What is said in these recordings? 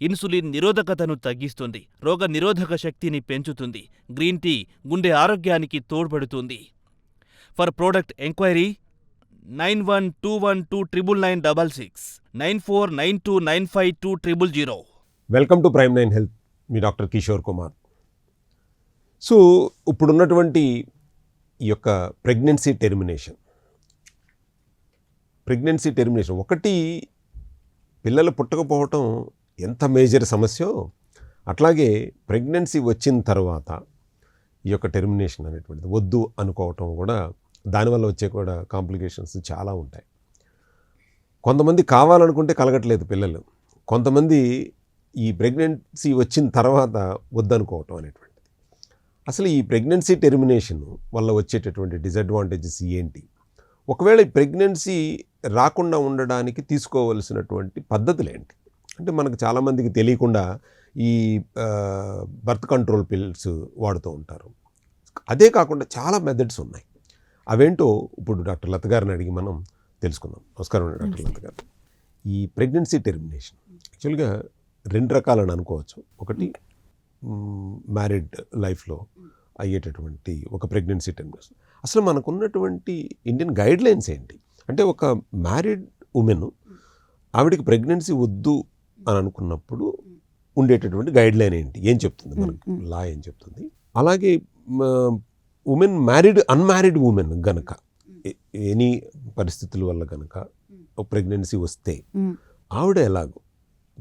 Insulin నిరోధకతను తగ్గిస్తుంది రోగ నిరోధక శక్తిని పెంచుతుంది గ్రీన్ టీ గుండె ఆరోగ్యానికి తోడ్పడుతుంది. For product enquiry nine one two one two triple nine double six nine four nine two nine five two triple zero. Welcome to prime nine health me doctor Kishore Kumar. So ఇప్పుడున్నటువంటి ఈ యొక్క pregnancy termination pregnancy termination ఒకటి పిల్లలు పుట్టకపోవటం ఎంత major సమస్యో అట్లాగే pregnancy వచ్చిన తర్వాత ఈ యొక్క టెర్మినేషన్ అనేటువంటిది వద్దు అనుకోవటం కూడా దానివల్ల వచ్చే కూడా కాంప్లికేషన్స్ చాలా ఉంటాయి. కొంతమంది కావాలనుకుంటే కలగట్లేదు పిల్లలు. కొంతమంది ఈ ప్రెగ్నెన్సీ వచ్చిన తర్వాత వద్దనుకోవటం అనేటువంటిది. అసలు ఈ ప్రెగ్నెన్సీ టెర్మినేషన్ వల్ల వచ్చేటటువంటి డిసడ్వాంటేజెస్ ఏంటి? ఒకవేళ ఈ ప్రెగ్నెన్సీ రాకుండా ఉండడానికి తీసుకోవలసినటువంటి పద్ధతులు ఏంటి? అంటే మనకు చాలామందికి తెలియకుండా ఈ బర్త్ కంట్రోల్ పిల్స్ వాడుతూ ఉంటారు. అదే కాకుండా చాలా మెథడ్స్ ఉన్నాయి. అవేంటో ఇప్పుడు డాక్టర్ లత గారిని అడిగి మనం తెలుసుకుందాం. నమస్కారం డాక్టర్ లత గారు. ఈ ప్రెగ్నెన్సీ టెర్మినేషన్ యాక్చువల్గా రెండు రకాలని అనుకోవచ్చు. ఒకటి మ్యారీడ్ లైఫ్లో అయ్యేటటువంటి ఒక ప్రెగ్నెన్సీ టెర్మినేషన్. అసలు మనకున్నటువంటి ఇండియన్ గైడ్ లైన్స్ ఏంటి? అంటే ఒక మ్యారీడ్ ఉమెన్ ఆవిడకి ప్రెగ్నెన్సీ వద్దు అని అనుకున్నప్పుడు ఉండేటటువంటి గైడ్ లైన్ ఏంటి? ఏం చెప్తుంది మనకు? లా ఏం చెప్తుంది? అలాగే ఉమెన్ మ్యారీడ్ అన్మ్యారీడ్ ఉమెన్ గనక ఎనీ పరిస్థితుల వల్ల గనక ప్రెగ్నెన్సీ వస్తే ఆవిడ ఎలాగో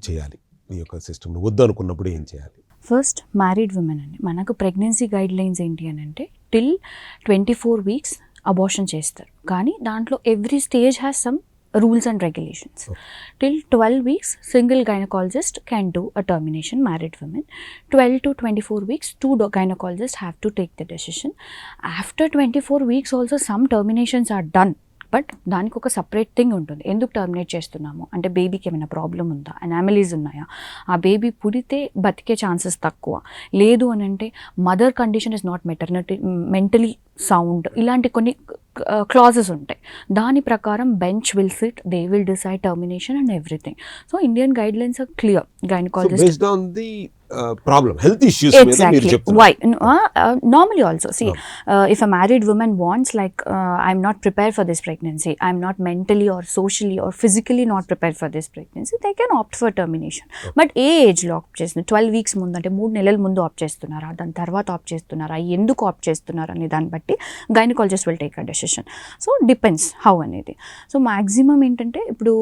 చేయాలి. ఈ యొక్క సిస్టమ్ని వద్దు అనుకున్నప్పుడు ఏం చేయాలి? ఫస్ట్ మ్యారీడ్ ఉమెన్ అండి. మనకు ప్రెగ్నెన్సీ గైడ్ లైన్స్ ఏంటి అని అంటే till twenty four weeks abortion చేస్తారు. కానీ దాంట్లో every stage has some rules and regulations till twelve weeks single gynaecologist can do a termination married women twelve to twenty four weeks two gynaecologist have to take the decision after twenty four weeks also some terminations are done but దానికి ఒక separate thing ఉంటుంది. ఎందుకు terminate చేస్తున్నాము? అంటే బేబీకి ఏమైనా problem ఉందా? అనామిలీస్ ఉన్నాయా? ఆ బేబీ పుడితే బతికే ఛాన్సెస్ తక్కువ. లేదు అని అంటే mother condition is not maternity mentally sound ఇలాంటి కొన్ని క్లాజెస్ ఉంటాయి. దాని ప్రకారం bench will sit they will decide termination and everything so Indian guidelines are clear gynaecologist normally also see if a married women wants like I'm not prepare for this pregnancy I'm not mentally or socially or physically not prepare for this pregnancy they can opt for termination but ఏ ఏజ్లో opt చేస్తున్నారు? Twelve weeks ముందు అంటే మూడు నెలల ముందు opt చేస్తున్నారా? దాని తర్వాత ఆప్ట్ చేస్తున్నారా? ఎందుకు ఆప్ట్ చేస్తున్నారా? అనే దాన్ని బట్టి gynaecologist will take a decision so depends how అనేది. సో మాక్సిమం ఏంటంటే ఇప్పుడు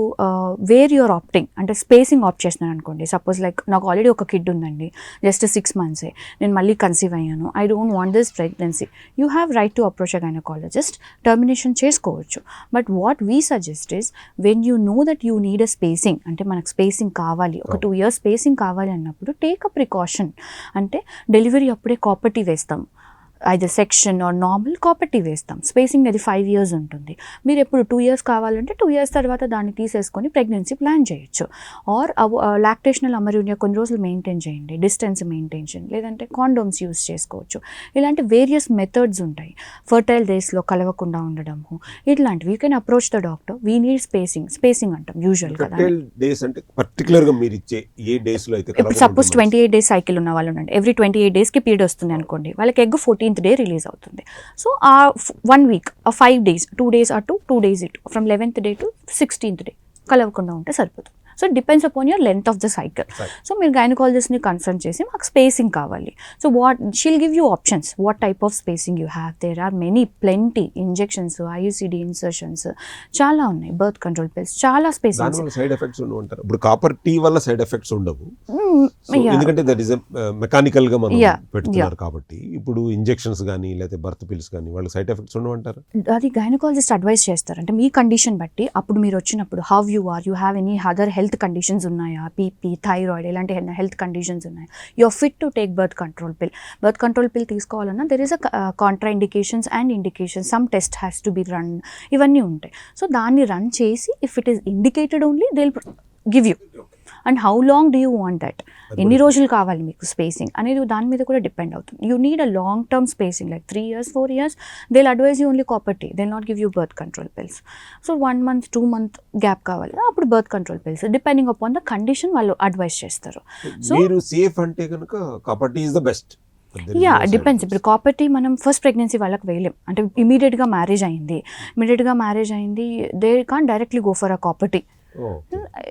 వేర్ యువర్ ఆప్టింగ్ అంటే స్పేసింగ్ ఆప్ట్ చేస్తున్నాను అనుకోండి. సపోజ్ లైక్ నాకు ఆల్రెడీ ఒక కిడ్ ఉందండి. జస్ట్ సిక్స్ మంత్సే నేను మళ్ళీ కన్సీవ్ అయ్యాను. I don't want this pregnancy you have right to approach a gynaecologist termination చేసుకోవచ్చు. But what we suggest is when you know that you need a spacing అంటే మనకు spacing కావాలి. ఒక టూ ఇయర్స్ స్పేసింగ్ కావాలి అన్నప్పుడు take a precaution అంటే delivery అప్పుడే copper T వేస్తాం. అయితే సెక్షన్ ఆర్ నార్మల్ కాపర్టీ వేస్తాం. స్పేసింగ్ అది ఫైవ్ ఇయర్స్ ఉంటుంది. మీరు ఎప్పుడు టూ ఇయర్స్ కావాలంటే టూ ఇయర్స్ తర్వాత దాన్ని తీసేసుకొని ప్రెగ్నెన్సీ ప్లాన్ చేయొచ్చు. ఆర్ లాక్టేషనల్ అమరునియా కొన్ని రోజులు మెయింటైన్ చేయండి. డిస్టెన్స్ మెయింటైన్ చేయండి. లేదంటే కాండోమ్స్ యూస్ చేసుకోవచ్చు. ఇలాంటి వేరియస్ మెథడ్స్ ఉంటాయి. ఫర్టైల్ డేస్లో కలవకుండా ఉండడము. ఇట్లాంటివి. You can approach the doctor we need spacing spacing అంటాం యూజువల్గా ఫర్టైల్ డేస్ అంటే పర్టికులర్గా మీరు ఇచ్చే ఏ డేస్లో అయితే ఇప్పుడు కలవకుండా suppose twenty eight days cycle ఉన్న వాళ్ళు ఉండండి. ఎవ్రీ ట్వంటీ ఎయిట్ డేస్కి పీరియడ్ వస్తుంది అనుకోండి. వాళ్ళకి ఎగ్ ఫిఫ్టీన్త్ డే రిలీజ్ అవుతుంది. సో ఆ వన్ వీక్ ఆ ఫైవ్ డేస్ టూ డేస్ అటు టూ డేస్ ఇటు from eleventh day to sixteenth day కలవకుండా ఉంటే సరిపోతుంది. So depends upon your length of the cycle. So మీరు గైనకాలజిస్ట్ని కన్సల్ట్ చేసి మాకు స్పేసింగ్ కావాలి. So what she'll give you options what type of spacing you have there are many plenty injections IUCD insertions చాలా ఉన్నాయి. బర్త్ కంట్రోల్ పిల్స్ చాలా దానివల్ల side effects ఉండవు అంటారు. ఇప్పుడు కాపర్ టీ వల్ల సైడ్ ఎఫెక్ట్స్ ఉండవు. Yeah. ఎందుకంటే దట్ ఈస్ మెకానికల్గా మనం పెడుతున్నారు కాబట్టి ఇప్పుడు ఇంజెక్షన్స్ కానీ లేకపోతే బర్త్ పిల్స్ కానీ వాళ్ళకి సైడ్ ఎఫెక్ట్స్ ఉండవు అంటారు? అది గైనకాలజిస్ట్ అడ్వైస్ చేస్తారు. అంటే మీ కండిషన్ బట్టి అప్పుడు మీరు వచ్చినప్పుడు how you are you have any other health health conditions ఉన్నాయా? బీపీ థైరాయిడ్ ఇలాంటి హెల్త్ కండిషన్స్ ఉన్నాయి? You're fit to take birth control pill birth control pill తీసుకోవాలన్నా there is a contraindications and indications some test has to be run ఇవన్నీ ఉంటాయి. So దాన్ని run చేసి if it is indicated only they give you and how long do you want that ఎన్ని రోజులు కావాలి మీకు spacing అనేది దాని మీద కూడా డిపెండ్ అవుతుంది. You need a long term spacing like three years four years they advise you only copper T they not give you birth control pills so one month two month gap కావాలి. అప్పుడు birth control pills depending upon the condition వాళ్ళు advice చేస్తారు. So safe అంటే కనుక the best yeah depends ఇప్పుడు కాపర్టీ మనం first pregnancy వాళ్ళకి వేయలేం. అంటే ఇమీడియట్గా మ్యారేజ్ అయింది. ఇమీడియట్గా మ్యారేజ్ అయింది they can directly go for a copper T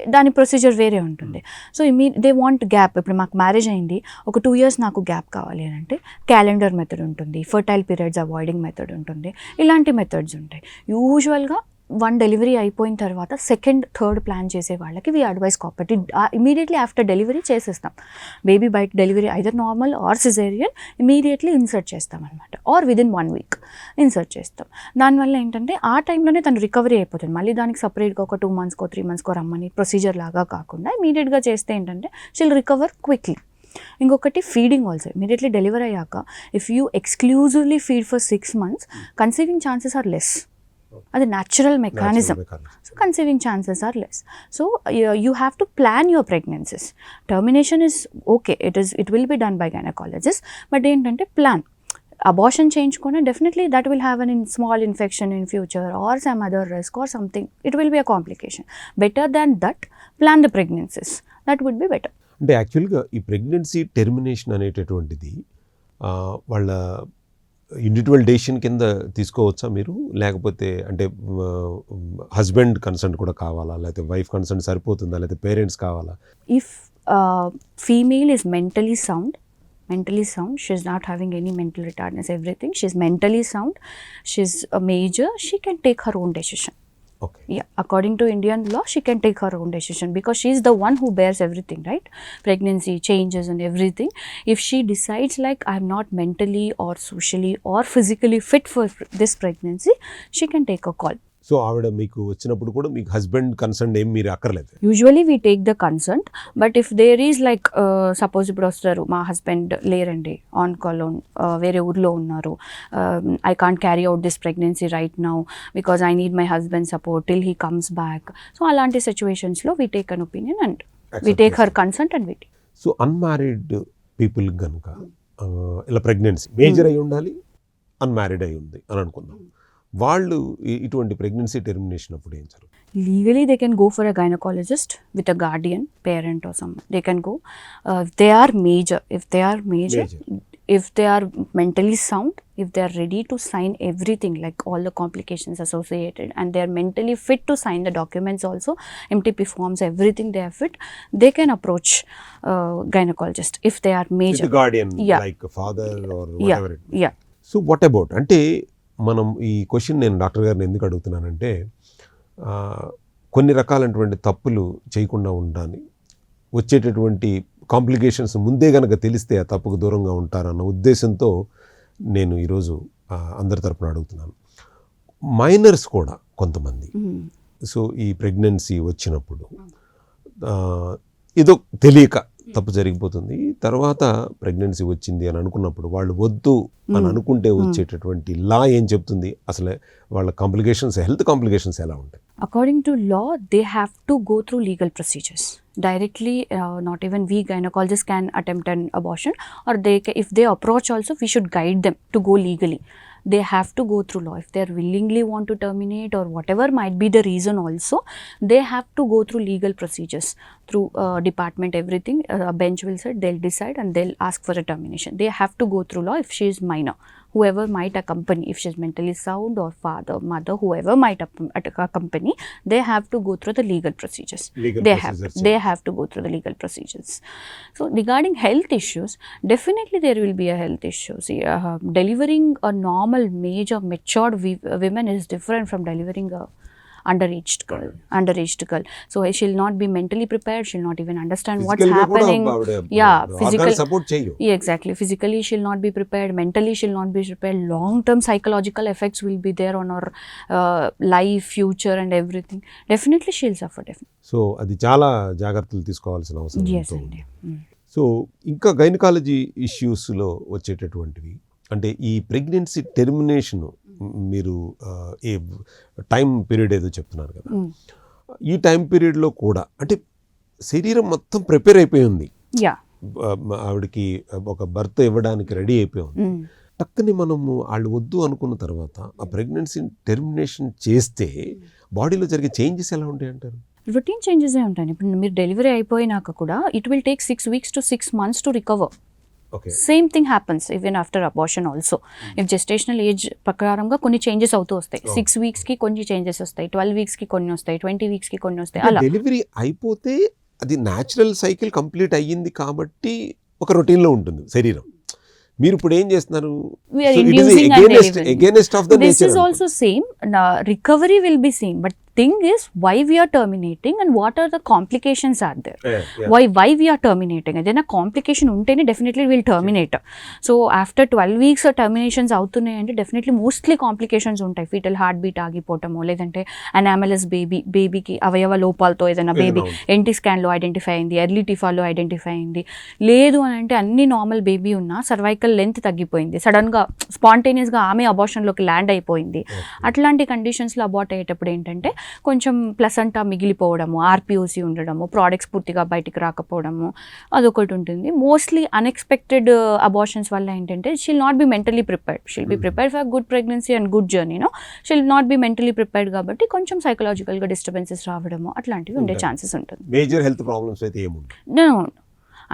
దాని ప్రొసీజర్ వేరే ఉంటుంది. సో ఇమీ దే వాంట్ గ్యాప్ ఇప్పుడు మాకు మ్యారేజ్ అయింది. ఒక టూ ఇయర్స్ నాకు గ్యాప్ కావాలి అని అంటే క్యాలెండర్ మెథడ్ ఉంటుంది. ఫర్టైల్ పీరియడ్స్ అవాయిడింగ్ మెథడ్ ఉంటుంది. ఇలాంటి మెథడ్స్ ఉంటాయి. యూజువల్గా వన్ డెలివరీ అయిపోయిన తర్వాత సెకండ్ థర్డ్ ప్లాన్ చేసే వాళ్ళకి we advise copper T immediately after delivery చేసేస్తాం. బేబీ బయట delivery either normal or caesarean immediately insert చేస్తాం అనమాట or within one week insert చేస్తాం. దానివల్ల ఏంటంటే ఆ టైంలోనే తను రికవరీ అయిపోతుంది. మళ్ళీ దానికి సపరేట్గా ఒక టూ మంత్స్కో త్రీ మంత్స్కో రమ్మని ప్రొసీజర్ లాగా కాకుండా ఇమీడియట్గా చేస్తే ఏంటంటే షిల్ రికవర్ క్విక్లీ ఇంకొకటి ఫీడింగ్ ఆల్సో ఇమీడియట్లీ డెలివరీ అయ్యాక if you exclusively feed for six months conceiving chances are less అది natural mechanism so conceiving chances are less so you have to plan your pregnancies termination is okay it is it will be done by gynaecologist but ఏంటంటే plan abortion చేయించుకుని definitely that will have an in small infection in future or some other risk or something it will be a complication better than that plan the pregnancies that would be better అంటే యాక్చువల్గా ఈ pregnancy termination అనేటటువంటిది వాళ్ళ individual decision కింద తీసుకోవచ్చా మీరు? లేకపోతే అంటే హస్బెండ్ కన్సర్ట్ కూడా కావాలా? లేకపోతే వైఫ్ కన్సర్ట్ సరిపోతుందా? లేకపోతే పేరెంట్స్ కావాలా? If female is mentally sound mentally sound she is not having any mental retardness everything she is mentally sound she a major she can take her own decision okay yeah according to indian law she can take her own decision because she is the one who bears everything right? Pregnancy changes and everything. If she decides like i'm not mentally or socially or physically fit for this pregnancy she can take a call so ఆవిడ మీకు వచ్చినప్పుడు కూడా మీకు husband concern ఏం మీరు అక్కర్లేదు. Usually we take the consent but if there is like suppose ఇప్పుడు వస్తారు మా హస్బెండ్ లేరండి ఆన్ కాల్ వేరే ఊర్లో ఉన్నారు I can't carry out this pregnancy right now because I need my husband support till he comes back so అలాంటి సిచ్యువేషన్స్లో we take an opinion and we take her consent and we so unmarried people కనుక ఆ, ఇలా pregnancy major అయి ఉండాలి unmarried అయి ఉంది అని అనుకుందాం. వాళ్ళు ఇటువంటి ప్రెగ్నెన్సీ టెర్మినేషన్ అప్పుడు ఏం జరుగుతుంది legally they can go for a gynecologist with a guardian parent or someone they can go uh, if they are major if they are major, Major. if they are mentally sound if they are ready to sign everything like all the complications associated and they are mentally fit to sign the documents also mtp forms everything they are fit they can approach uh, gynecologist if they are major guardian Yeah. Like father or yeah ever yeah so what about అంటే మనం ఈ question నేను doctor గారిని ఎందుకు అడుగుతున్నానంటే కొన్ని రకాలైనటువంటి తప్పులు చేయకుండా ఉండడానికి వచ్చేటటువంటి కాంప్లికేషన్స్ ముందే గనక తెలిస్తే ఆ తప్పుకు దూరంగా ఉంటారన్న ఉద్దేశంతో నేను ఈరోజు అందరి తరపున అడుగుతున్నాను. మైనర్స్ కూడా కొంతమంది. సో ఈ ప్రెగ్నెన్సీ వచ్చినప్పుడు ఏదో తెలియక తప్పు జరిగిపోతుంది. తర్వాత ప్రెగ్నెన్సీ వచ్చింది అని అనుకున్నప్పుడు వాళ్ళు వద్దు అని అనుకుంటే వచ్చేటటువంటి లా ఏం చెప్తుంది? అసలు వాళ్ళ కాంప్లికేషన్స్ హెల్త్ కాంప్లికేషన్స్ ఎలా ఉంటాయి? According to law they have to go through legal procedures directly not even we gynaecologist can attempt and abortion or they if they approach also we should guide them to go legally they have to go through law. If they are willingly want to terminate or whatever might be the reason also they have to go through legal procedures through uh, department everything uh, a bench will say they'll decide and they'll ask for a termination. They have to go through law if she is minor whoever might accompany if she's mentally sound or father mother whoever might accompany they have to go through the legal procedures. Legal they have procedures, they have to go through the legal procedures. So regarding health issues definitely there will be a health issue. See uh, delivering a normal major matured women is different from delivering a under age girl under age girl so I she'll not be mentally prepared she'll not even understand what's happening yeah physical exactly physically she'll not be prepared mentally she'll not be prepared long term psychological effects will be there on our life future and everything definitely she'll suffer definite so అది చాలా జాగ్రత్తలు తీసుకోవాల్సిన అవసరం so ఇంకా gynaecology ఇష్యూస్లో వచ్చేటటువంటివి అంటే ఈ ప్రెగ్నెన్సీ టెర్మినేషను మీరు ఏ టైం పీరియడ్ ఏదో చెప్తున్నారు కదా. ఈ టైం పీరియడ్లో కూడా అంటే శరీరం మొత్తం ప్రిపేర్ అయిపోయి ఉంది. ఆవిడకి ఒక భర్త ఇవ్వడానికి రెడీ అయిపోయి ఉంది. టక్కని మనము వాళ్ళు వద్దు అనుకున్న తర్వాత ఆ ప్రెగ్నెన్సీ టెర్మినేషన్ చేస్తే బాడీలో జరిగే చేంజెస్ ఎలా ఉంటాయి అంటారు? రొటీన్ చేంజెస్ ఏ ఉంటాయి. ఇప్పుడు మీరు డెలివరీ అయిపోయినాక కూడా it will take six weeks to six months to recover. Same thing happens even after abortion also if gestational age ప్రకారంగా కొన్ని చేంజెస్ అవుతూ వస్తాయి. Oh. సిక్స్ వీక్స్కి కొన్ని చేంజెస్ వస్తాయి. ట్వెల్వ్ వీక్స్కి కొన్ని వస్తాయి. ట్వంటీ వీక్స్కి కొన్ని వస్తాయి. అలా. డెలివరీ అయిపోతే అది న్యాచురల్ సైకిల్ కంప్లీట్ అయ్యింది కాబట్టి ఒక రొటీన్లో ఉంటుంది శరీరం. మీరు ఇప్పుడు ఏం చేస్తున్నారు? We are inducing and delivering. Against of the this why we are terminating and what are the complications are there. Why why we are terminating? ఏదైనా కాంప్లికేషన్ ఉంటేనే definitely will terminate so after twelve weeks terminations అవుతున్నాయి అంటే definitely mostly complications ఉంటాయి. Foetal heart beat ఆగిపోవటము లేదంటే anomalous baby బేబీకి అవయవ లోపాలతో ఏదైనా బేబీ ఎన్టీ స్కాన్లో ఐడెంటిఫై అయింది ఎర్లీ టిఫాలో ఐడెంటిఫై అయింది. లేదు అని అంటే అన్ని నార్మల్ బేబీ ఉన్నా సర్వైకల్ లెంత్ తగ్గిపోయింది. సడన్గా స్పాంటేనియస్గా ఆమె అబార్షన్లోకి ల్యాండ్ అయిపోయింది. అట్లాంటి కండిషన్స్లో అబార్ట్ అయ్యేటప్పుడు ఏంటంటే కొంచెం ప్లసంటా మిగిలిపోవడము ఆర్పిఓసి ఉండడము ప్రోడక్ట్స్ పూర్తిగా బయటికి రాకపోవడము అదొకటి ఉంటుంది. మోస్ట్లీ అన్ఎక్స్పెక్టెడ్ అబార్షన్స్ వల్ల ఏంటంటే she'll not be mentally prepared she'll be prepared for good pregnancy and good జర్నీనో she'll not be mentally prepared కాబట్టి కొంచెం సైకలాజికల్గా డిస్టర్బెన్సెస్ రావడము అట్లాంటివి ఉండే. ఛాన్సెస్ ఉంటుంది. మేజర్ హెల్త్ ప్రాబ్లమ్స్ అయితే ఏముంది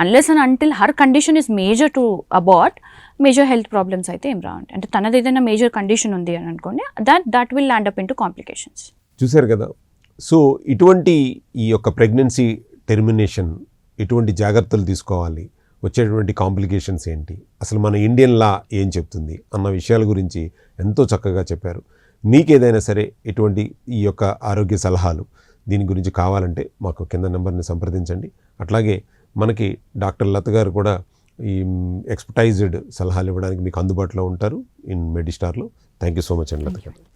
unless and until her condition is major to abort major health problems అయితే ఏం రావండి. అంటే తనది ఏదైనా మేజర్ కండిషన్ ఉంది అని అనుకోండి that that will land up into complications చూశారు కదా? సో ఇటువంటి ఈ యొక్క ప్రెగ్నెన్సీ టెర్మినేషన్ ఎటువంటి జాగ్రత్తలు తీసుకోవాలి. వచ్చేటువంటి కాంప్లికేషన్స్ ఏంటి? అసలు మన ఇండియన్ లా ఏం చెప్తుంది? అన్న విషయాల గురించి ఎంతో చక్కగా చెప్పారు. మీకేదైనా సరే ఎటువంటి ఈ యొక్క ఆరోగ్య సలహాలు దీని గురించి కావాలంటే మాకు కింద నెంబర్ని సంప్రదించండి. అట్లాగే మనకి డాక్టర్ లత గారు కూడా ఈ ఎక్స్పర్టైజ్డ్ సలహాలు ఇవ్వడానికి మీకు అందుబాటులో ఉంటారు ఇన్ మెడిస్టార్లో. థ్యాంక్ యూ సో మచ్ అండి లత గారు.